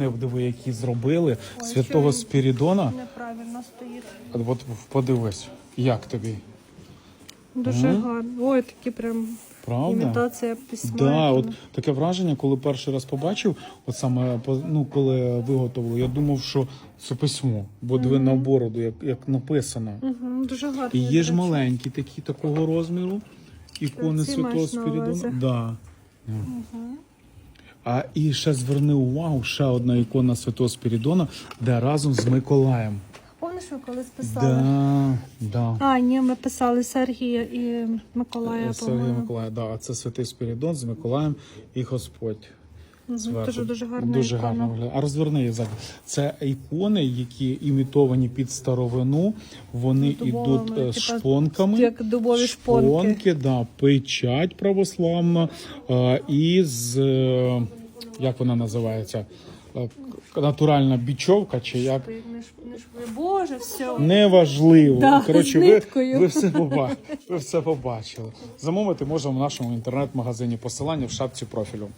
Диви, які зробили Ой, святого що він Спірідона. Неправильно стоїть. От подивись, як тобі? Дуже Мгм. гарно. Ой, такі прям Правда? імітація письма. Да, от таке враження, коли перший раз побачив, от саме ну, коли виготовили, я думав, що це письмо, бо диви на бороду, як, як написано. Мгм, дуже гарно. І є ж маленькі такі такого розміру. Ікони Ці Святого маєш на Спірідона. Да. А і ще зверни увагу, ще одна ікона Святого Спірідона, де разом з Миколаєм. Помниш, ми колись писали? Да, да. А, ні, ми писали Сергія і Миколая, Сергія Миколая, да, а це Святий Спірідон з Миколаєм і Господь. Зверху. Дуже дуже гарна Дуже ікона. гарно виглядає. А розверни її ззаді. Це ікони, які імітовані під старовину. Вони Дубовими, йдуть е, типа, шпонками. як дубові шпонки. Шпонки, да, печать православна е, і з е, як вона називається? Е, Натуральна бічовка чи як? Не ш- не ш- Боже, все. Неважливо. Да, Коротше, з ви, ниткою. ви, все побачили. ви все побачили. Замовити можна в нашому інтернет-магазині. Посилання в шапці профілю.